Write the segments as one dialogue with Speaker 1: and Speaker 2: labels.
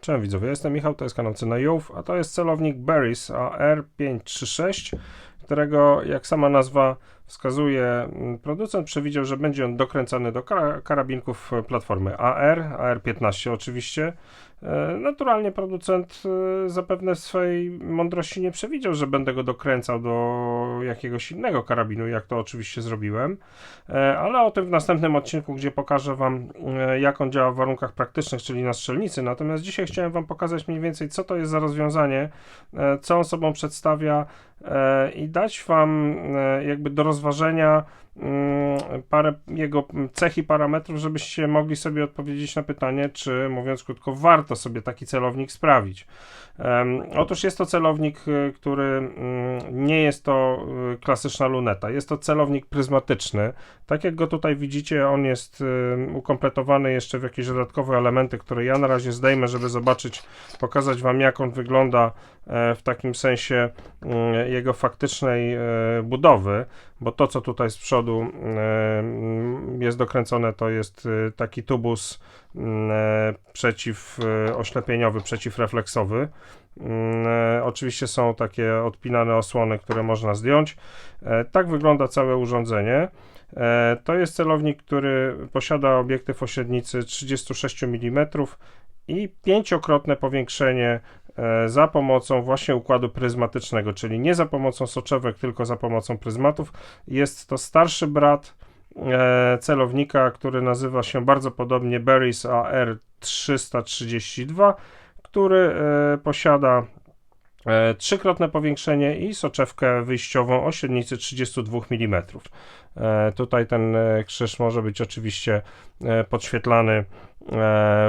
Speaker 1: Cześć widzowie, jestem Michał, to jest kanał Cena a to jest celownik Berries AR536, którego jak sama nazwa wskazuje, mm, producent przewidział, że będzie on dokręcany do kara- karabinków platformy AR, AR15 oczywiście. E, Naturalnie producent e, zapewne w swojej mądrości nie przewidział, że będę go dokręcał do jakiegoś innego karabinu, jak to oczywiście zrobiłem, E, ale o tym w następnym odcinku, gdzie pokażę Wam, e, jak on działa w warunkach praktycznych, czyli na strzelnicy. Natomiast dzisiaj chciałem Wam pokazać mniej więcej, co to jest za rozwiązanie, e, co on sobą przedstawia e, i dać Wam e, jakby do rozważenia parę jego cech i parametrów, żebyście mogli sobie odpowiedzieć na pytanie, czy mówiąc krótko, warto sobie taki celownik sprawić. Otóż jest to celownik, y, który mm, nie jest to y, klasyczna luneta, jest to celownik pryzmatyczny. Tak jak go tutaj widzicie, on jest y, ukompletowany jeszcze w jakieś dodatkowe elementy, które ja na razie zdejmę, żeby zobaczyć, pokazać Wam jak on wygląda e, w takim sensie mm, jego faktycznej e, budowy, bo to co tutaj z przodu e, mm, jest dokręcone to jest e, taki tubus mm, e, przeciwoślepieniowy, przeciwrefleksowy. Mm, e, Oczywiście są takie odpinane osłony, które można zdjąć. E, Tak wygląda całe urządzenie. E, To jest celownik, który posiada obiektyw o średnicy 36 mm i pięciokrotne powiększenie e, za pomocą właśnie układu pryzmatycznego, czyli nie za pomocą soczewek, tylko za pomocą pryzmatów. Jest to starszy brat e, celownika, który nazywa się bardzo podobnie Berries AR332, który e, posiada e, trzykrotne powiększenie i soczewkę wyjściową o średnicy 32 mm. E, tutaj ten e, krzyż może być oczywiście e, podświetlany e,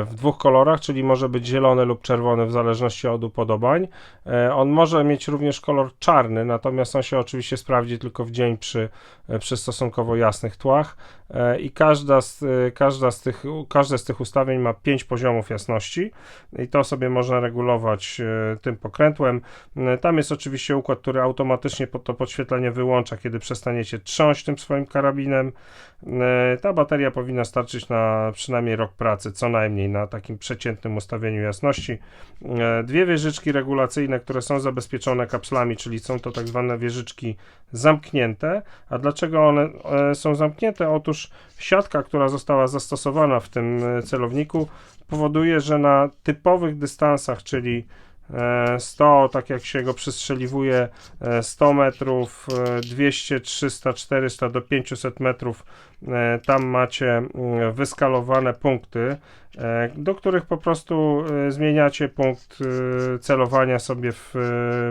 Speaker 1: w dwóch kolorach, czyli może być zielony lub czerwony w zależności od upodobań. E, On może mieć również kolor czarny, natomiast on się oczywiście sprawdzi tylko w dzień przy, e, przy stosunkowo jasnych tłach E, i każda z, e, każda z tych, każde z tych ustawień ma 5 poziomów jasności i to sobie można regulować e, tym pokrętłem. E, Tam jest oczywiście układ, który automatycznie to podświetlenie wyłącza, kiedy przestaniecie trząść tym swoim karabinem. E, Ta bateria powinna starczyć na przynajmniej rok pracy, co najmniej na takim przeciętnym ustawieniu jasności. E, Dwie wieżyczki regulacyjne, które są zabezpieczone kapslami, czyli są to tak zwane wieżyczki zamknięte. A dlaczego one e, są zamknięte? Otóż siatka, która została zastosowana w tym e, celowniku, powoduje, że na typowych dystansach, czyli 100, tak jak się go przystrzeliwuje, e, 100 metrów, e, 200, 300, 400 do 500 metrów, e, tam macie mm, wyskalowane punkty, e, do których po prostu e, zmieniacie punkt e, celowania sobie w, e,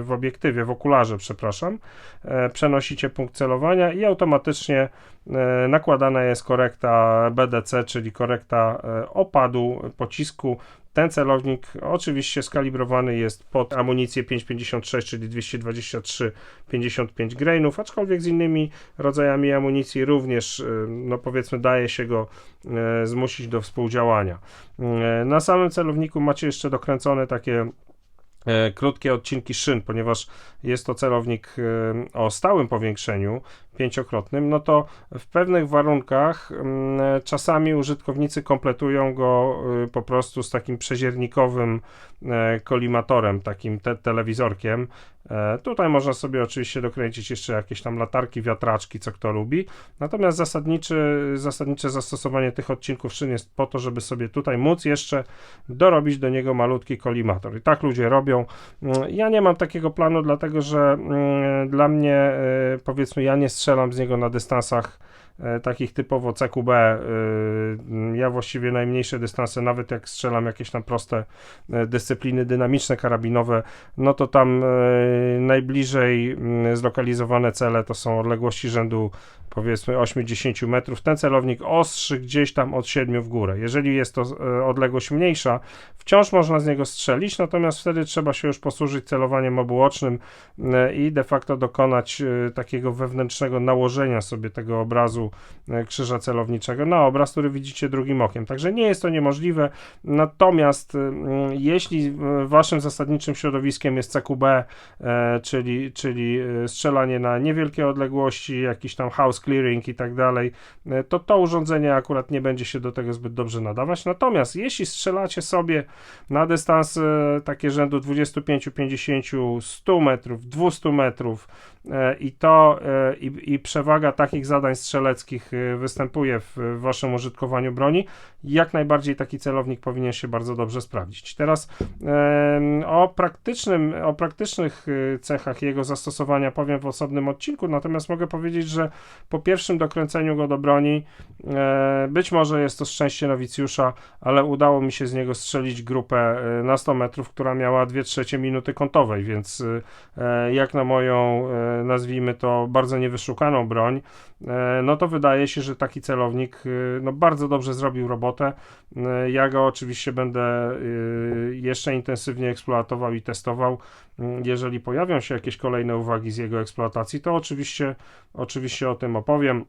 Speaker 1: w obiektywie, w okularze, przepraszam. E, Przenosicie punkt celowania i automatycznie e, nakładana jest korekta BDC, czyli korekta e, opadu pocisku. Ten celownik oczywiście skalibrowany jest pod amunicję 5,56, czyli 223,55 grainów, aczkolwiek z innymi rodzajami amunicji również, e, no powiedzmy, daje się go e, zmusić do współdziałania. E, Na samym celowniku macie jeszcze dokręcone takie e, krótkie odcinki szyn, ponieważ jest to celownik e, o stałym powiększeniu, pięciokrotnym, no to w pewnych warunkach mm, czasami użytkownicy kompletują go y, po prostu z takim przeziernikowym e, kolimatorem, takim te telewizorkiem. E, Tutaj można sobie oczywiście dokręcić jeszcze jakieś tam latarki, wiatraczki, co kto lubi. Natomiast zasadniczy, zasadnicze zastosowanie tych odcinków szyn jest po to, żeby sobie tutaj móc jeszcze dorobić do niego malutki kolimator. I tak ludzie robią. Mm, Ja nie mam takiego planu, dlatego że mm, dla mnie, e, powiedzmy, ja nie strzelam z niego na dystansach takich typowo CQB. e, Ja właściwie najmniejsze dystanse, nawet jak strzelam jakieś tam proste e, dyscypliny dynamiczne, karabinowe, no to tam e, najbliżej mm, zlokalizowane cele to są odległości rzędu powiedzmy 8-10 metrów. Ten celownik ostrzy gdzieś tam od 7 w górę. Jeżeli jest to e, odległość mniejsza, wciąż można z niego strzelić, natomiast wtedy trzeba się już posłużyć celowaniem obuocznym e, i de facto dokonać e, takiego wewnętrznego nałożenia sobie tego obrazu e, krzyża celowniczego na obraz, który widzicie drugim okiem. Także nie jest to niemożliwe. Natomiast mm, jeśli e, waszym zasadniczym środowiskiem jest CQB, e, czyli, czyli e, strzelanie na niewielkie odległości, jakiś tam house clearing i tak dalej, e, to to urządzenie akurat nie będzie się do tego zbyt dobrze nadawać. Natomiast jeśli strzelacie sobie na dystans e, takie rzędu 25, 50, 100 metrów, 200 metrów e, i to e, i, i przewaga takich zadań strzeleckich e, występuje w, waszym użytkowaniu broni, jak najbardziej taki celownik powinien się bardzo dobrze sprawdzić. Teraz o, praktycznym, o praktycznych e, cechach jego zastosowania powiem w osobnym odcinku, natomiast mogę powiedzieć, że po pierwszym dokręceniu go do broni, e, być może jest to szczęście nowicjusza, ale udało mi się z niego strzelić grupę e, na 100 metrów, która miała 2 trzecie minuty kątowej, więc e, jak na moją, e, nazwijmy to, bardzo niewyszukaną broń, no to wydaje się, że taki celownik e, no, bardzo dobrze zrobił robotę. E, Ja go oczywiście będę e, jeszcze intensywnie eksploatował i testował. Jeżeli pojawią się jakieś kolejne uwagi z jego eksploatacji, to oczywiście, oczywiście o tym opowiem.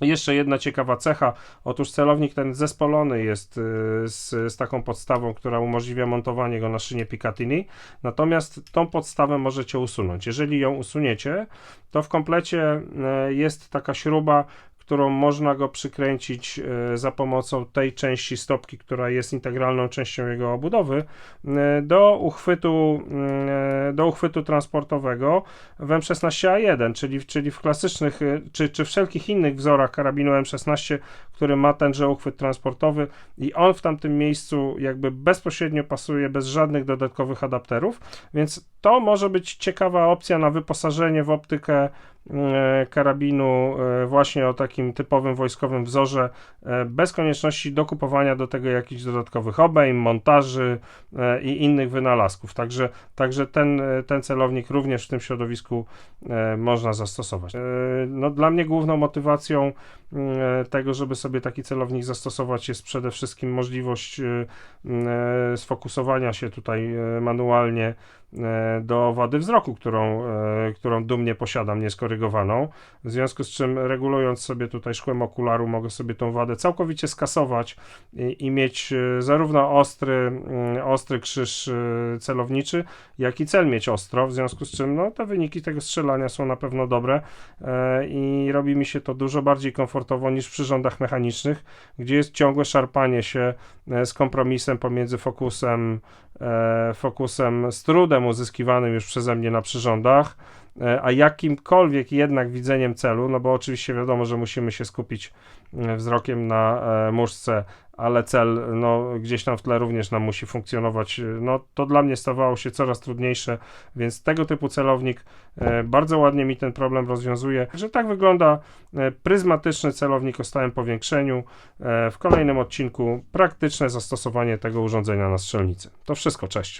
Speaker 1: Jeszcze jedna ciekawa cecha. Otóż celownik ten zespolony jest y, z, z taką podstawą, która umożliwia montowanie go na szynie Picatinny. Natomiast tą podstawę możecie usunąć. Jeżeli ją usuniecie, to w komplecie y, jest taka śruba, którą można go przykręcić y, za pomocą tej części stopki, która jest integralną częścią jego obudowy, y, do uchwytu, y, do uchwytu transportowego w M16A1, czyli, czyli w klasycznych, czy, czy wszelkich innych wzorach karabinu M16, który ma tenże uchwyt transportowy i on w tamtym miejscu jakby bezpośrednio pasuje bez żadnych dodatkowych adapterów, więc to może być ciekawa opcja na wyposażenie w optykę e, karabinu e, właśnie o takim typowym wojskowym wzorze, e, bez konieczności dokupowania do tego jakichś dodatkowych obejm, montaży e, i innych wynalazków. Także, także ten, e, ten celownik również w tym środowisku e, można zastosować. E, No, dla mnie główną motywacją e, tego, żeby sobie taki celownik zastosować jest przede wszystkim możliwość e, e, sfokusowania się tutaj e, manualnie e, do wady wzroku, którą, e, którą dumnie posiadam, nieskorygowaną. W związku z czym, regulując sobie tutaj szkłem okularu, mogę sobie tą wadę całkowicie skasować i, i mieć e, zarówno ostry, mm, ostry krzyż e, celowniczy, jak i cel mieć ostro. W związku z czym, no, te wyniki tego strzelania są na pewno dobre e, i robi mi się to dużo bardziej niż w przyrządach mechanicznych, gdzie jest ciągłe szarpanie się e, z kompromisem pomiędzy fokusem, e, fokusem z trudem uzyskiwanym już przeze mnie na przyrządach, a jakimkolwiek jednak widzeniem celu, no bo oczywiście wiadomo, że musimy się skupić e, wzrokiem na e, muszce, ale cel no, gdzieś tam w tle również nam musi funkcjonować, e, no to dla mnie stawało się coraz trudniejsze, więc tego typu celownik e, bardzo ładnie mi ten problem rozwiązuje, tak wygląda e, pryzmatyczny celownik o stałym powiększeniu. E, W kolejnym odcinku praktyczne zastosowanie tego urządzenia na strzelnicy. To wszystko, cześć.